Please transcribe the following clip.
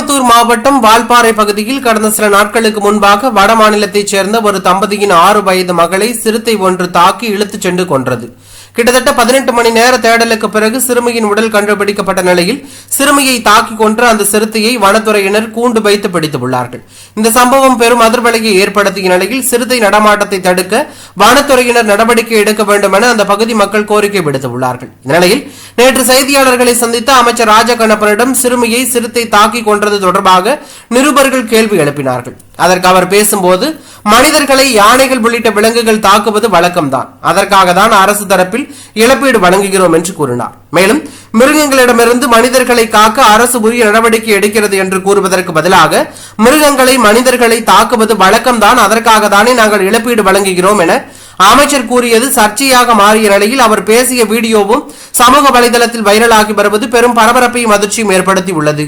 கோயம்புத்தூர் மாவட்டம் வால்பாறை பகுதியில் கடந்த சில நாட்களுக்கு முன்பாக வட மாநிலத்தைச் சேர்ந்த ஒரு தம்பதியின் ஆறு வயது மகளை சிறுத்தை ஒன்று தாக்கி இழுத்துச் சென்று கொன்றது. கிட்டத்தட்ட பதினெட்டு மணி நேர தேடலுக்கு பிறகு சிறுமியின் உடல் கண்டுபிடிக்கப்பட்ட நிலையில் சிறுமியை தாக்கிக் கொன்று அந்த சிறுத்தையை வனத்துறையினர் கூண்டு வைத்து பிடித்துள்ளார்கள். இந்த சம்பவம் பெரும் அதிர்வலையை ஏற்படுத்திய நிலையில் சிறுத்தை நடமாட்டத்தை தடுக்க வனத்துறையினர் நடவடிக்கை எடுக்க வேண்டும் என அந்த பகுதி மக்கள் கோரிக்கை விடுத்துள்ளார்கள். இந்நிலையில் நேற்று செய்தியாளர்களை சந்தித்த அமைச்சர் ராஜகண்ணப்பனிடம் சிறுமியை சிறுத்தை தாக்கிக் கொன்றது தொடர்பாக நிருபர்கள் கேள்வி எழுப்பினார்கள். அதற்கு அவர் பேசும்போது மனிதர்களை யானைகள் உள்ளிட்ட விலங்குகள் தாக்குவது வழக்கம்தான். அதற்காக தான் அரசு தரப்பில் இழப்பீடு வழங்குகிறோம் என்று கூறினார். மேலும் மிருகங்களிடமிருந்து மனிதர்களை காக்க அரசு உரிய நடவடிக்கை எடுக்கிறது என்று கூறுவதற்கு பதிலாக மிருகங்களை மனிதர்களை தாக்குவது வழக்கம்தான் அதற்காக தானே நாங்கள் இழப்பீடு வழங்குகிறோம் என அமைச்சர் கூறியது சர்ச்சையாக மாறிய நிலையில் அவர் பேசிய வீடியோவும் சமூக வலைதளத்தில் வைரலாகி வருவது பெரும் பரபரப்பையும் அதிர்ச்சியும் ஏற்படுத்தி உள்ளது